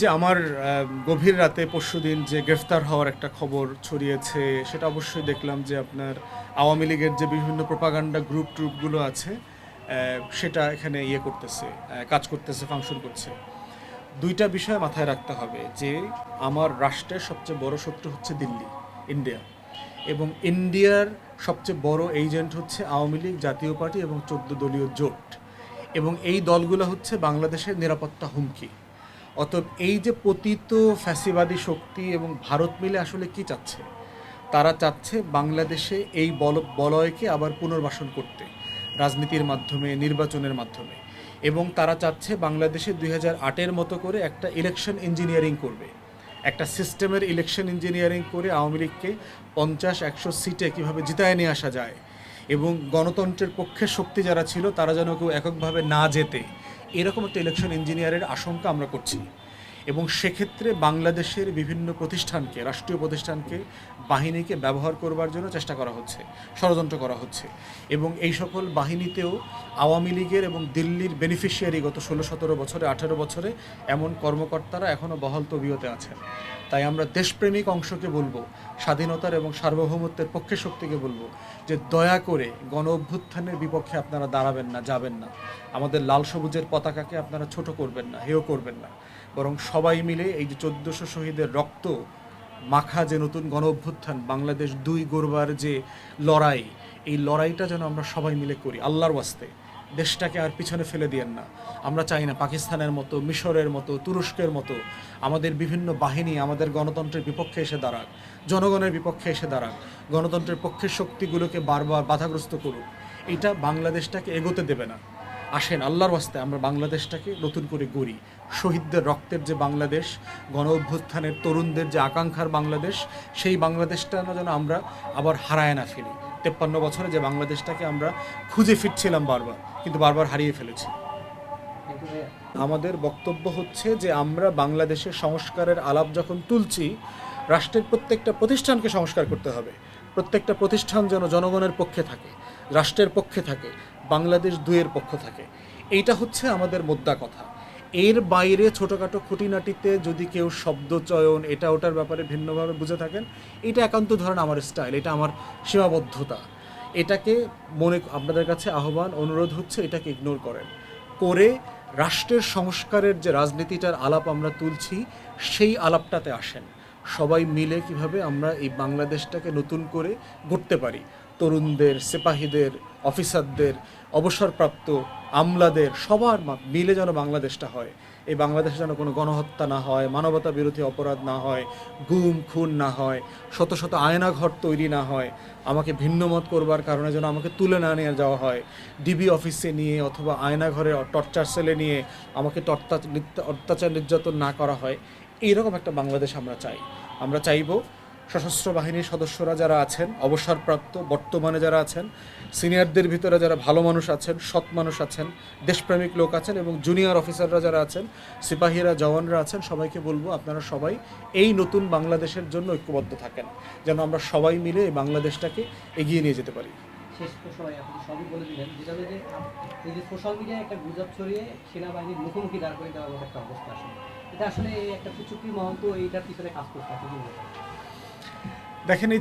যে আমার গভীর রাতে পরশুদিন যে গ্রেফতার হওয়ার একটা খবর ছড়িয়েছে, সেটা অবশ্যই দেখলাম যে আপনার আওয়ামী লীগের যে বিভিন্ন প্রপাগান্ডা গ্রুপ ট্রুপগুলো আছে সেটা এখানে ইয়ে করতেছে কাজ করতেছে ফাংশন করছে। দুইটা বিষয় মাথায় রাখতে হবে যে আমার রাষ্ট্রের সবচেয়ে বড় শত্রু হচ্ছে দিল্লি, ইন্ডিয়া। এবং ইন্ডিয়ার সবচেয়ে বড় এজেন্ট হচ্ছে আওয়ামী লীগ, জাতীয় পার্টি এবং চোদ্দ দলীয় জোট। এবং এই দলগুলো হচ্ছে বাংলাদেশের নিরাপত্তা হুমকি। অতএব এই যে পতিত ফ্যাসিবাদী শক্তি এবং ভারত মিলে আসলে কি চাচ্ছে? তারা চাচ্ছে বাংলাদেশে এই বল, বলয়কে আবার পুনর্বাসন করতে, রাজনীতির মাধ্যমে, নির্বাচনের মাধ্যমে। এবং তারা চাচ্ছে বাংলাদেশে দুই হাজার আটের মতো করে একটা ইলেকশন ইঞ্জিনিয়ারিং করবে। একটা সিস্টেমের ইলেকশন ইঞ্জিনিয়ারিং করে আওয়ামী লীগকে পঞ্চাশ, একশো সিটে কীভাবে জিতায় নিয়ে আসা যায়? এবং গণতন্ত্রের পক্ষে শক্তি যারা ছিল, তারা যেন কেউ এককভাবে না যেতে এরকম একটা ইলেকশন ইঞ্জিনিয়ারের আশঙ্কা আমরা করছি। এবং সেক্ষেত্রে বাংলাদেশের বিভিন্ন প্রতিষ্ঠানকে, রাষ্ট্রীয় প্রতিষ্ঠানকে, বাহিনীকে ব্যবহার করবার জন্য চেষ্টা করা হচ্ছে, ষড়যন্ত্র করা হচ্ছে। এবং এই সকল বাহিনীতেও আওয়ামী লীগের এবং দিল্লির বেনিফিশিয়ারি গত ষোলো, সতেরো বছরে, আঠেরো বছরে এমন কর্মকর্তারা এখনও বহাল তবিয়তে আছেন। তাই আমরা দেশপ্রেমিক অংশকে বলব, স্বাধীনতার এবং সার্বভৌমত্বের পক্ষে শক্তিকে বলব যে দয়া করে গণ অভ্যুত্থানের বিপক্ষে আপনারা দাঁড়াবেন না, যাবেন না। আমাদের লাল সবুজের পতাকাকে আপনারা ছোট করবেন না, হেয় করবেন না। বরং সবাই মিলে এই যে চোদ্দোশো শহীদের রক্ত মাখা যে নতুন গণ অভ্যুত্থান বাংলাদেশ দুই গোরবার যে লড়াই, এই লড়াইটা যেন আমরা সবাই মিলে করি, আল্লাহর ওয়াস্তে। দেশটাকে আর পিছনে ফেলে দিয়েন না। আমরা চাই না পাকিস্তানের মতো, মিশরের মতো, তুরস্কের মতো, আমাদের বিভিন্ন বাহিনী, আমাদের গণতন্ত্রের বিপক্ষে এসে দাঁড়াক, জনগণের বিপক্ষে এসে দাঁড়াক, গণতন্ত্রের পক্ষের শক্তিগুলোকে বারবার বাধাগ্রস্ত করুক। এটা বাংলাদেশটাকে এগোতে দেবে না। আসেন আল্লাহর ওয়াস্তে, আমরা বাংলাদেশটাকে নতুন করে গড়ি। শহীদদের রক্তের যে বাংলাদেশ, গণ অভ্যুত্থানের তরুণদের যে আকাঙ্ক্ষার বাংলাদেশ, সেই বাংলাদেশটা যেন আমরা আবার হারায় না ফেলি। তেপ্পান্ন বছরে যে বাংলাদেশটাকে আমরা খুঁজে ফিরছিলাম বারবার, কিন্তু বারবার হারিয়ে ফেলেছি। আমাদের বক্তব্য হচ্ছে যে আমরা বাংলাদেশের সংস্কারের আলাপ যখন তুলছি, রাষ্ট্রের প্রত্যেকটা প্রতিষ্ঠানকে সংস্কার করতে হবে। প্রত্যেকটা প্রতিষ্ঠান যেন জনগণের পক্ষে থাকে, রাষ্ট্রের পক্ষে থাকে। বাংলাদেশ দুয়ের পক্ষ থাকে। এইটা হচ্ছে আমাদের মোদ্দা কথা। এর বাইরে ছোটোখাটো খুঁটিনাটিতে যদি কেউ শব্দ চয়ন, এটা ওটার ব্যাপারে ভিন্নভাবে বুঝে থাকেন, এটা একান্ত ধরেন আমার স্টাইল, এটা আমার সীমাবদ্ধতা। এটাকে মনে আপনাদের কাছে আহ্বান, অনুরোধ হচ্ছে এটাকে ইগনোর করেন। করে রাষ্ট্রের সংস্কারের যে রাজনীতিটার আলাপ আমরা তুলছি, সেই আলাপটাতে আসেন। সবাই মিলে কীভাবে আমরা এই বাংলাদেশটাকে নতুন করে গড়তে পারি। তরুণদের, সিপাহীদের অফিসারদের, অবসরপ্রাপ্ত আমলাদের সবার মিলে যেন বাংলাদেশটা হয়। এই বাংলাদেশে যেন কোনো গণহত্যা না হয়, মানবতা বিরোধী অপরাধ না হয়, গুম, খুন না হয়, শত শত আয়নাঘর তৈরি না হয়, আমাকে ভিন্নমত করবার কারণে যেন আমাকে তুলে না নিয়ে যাওয়া হয়। ডিবি অফিসে নিয়ে অথবা আয়নাঘরে টর্চার সেলে নিয়ে আমাকে অত্যাচার নির্যাতন না করা হয়। এইরকম একটা বাংলাদেশ আমরা চাই। আমরা চাইব সশস্ত্র বাহিনীর সদস্যরা যারা আছেন, অবসরপ্রাপ্ত, বর্তমানে যারা আছেন, সিনিয়রদের ভিতরে যারা ভালো মানুষ আছেন, সৎ মানুষ আছেন, দেশপ্রেমিক লোক আছেন এবং জুনিয়র অফিসাররা যারা আছেন, সিপাহীরা, জওয়ানরা আছেন, সবাইকে বলব আপনারা সবাই এই নতুন বাংলাদেশের জন্য ঐক্যবদ্ধ থাকেন, যেন আমরা সবাই মিলে এই বাংলাদেশটাকে এগিয়ে নিয়ে যেতে পারি একটা এটা আসলে একটা মহন্ত এইটার পিছনে কাজ করতে? দেখেন এই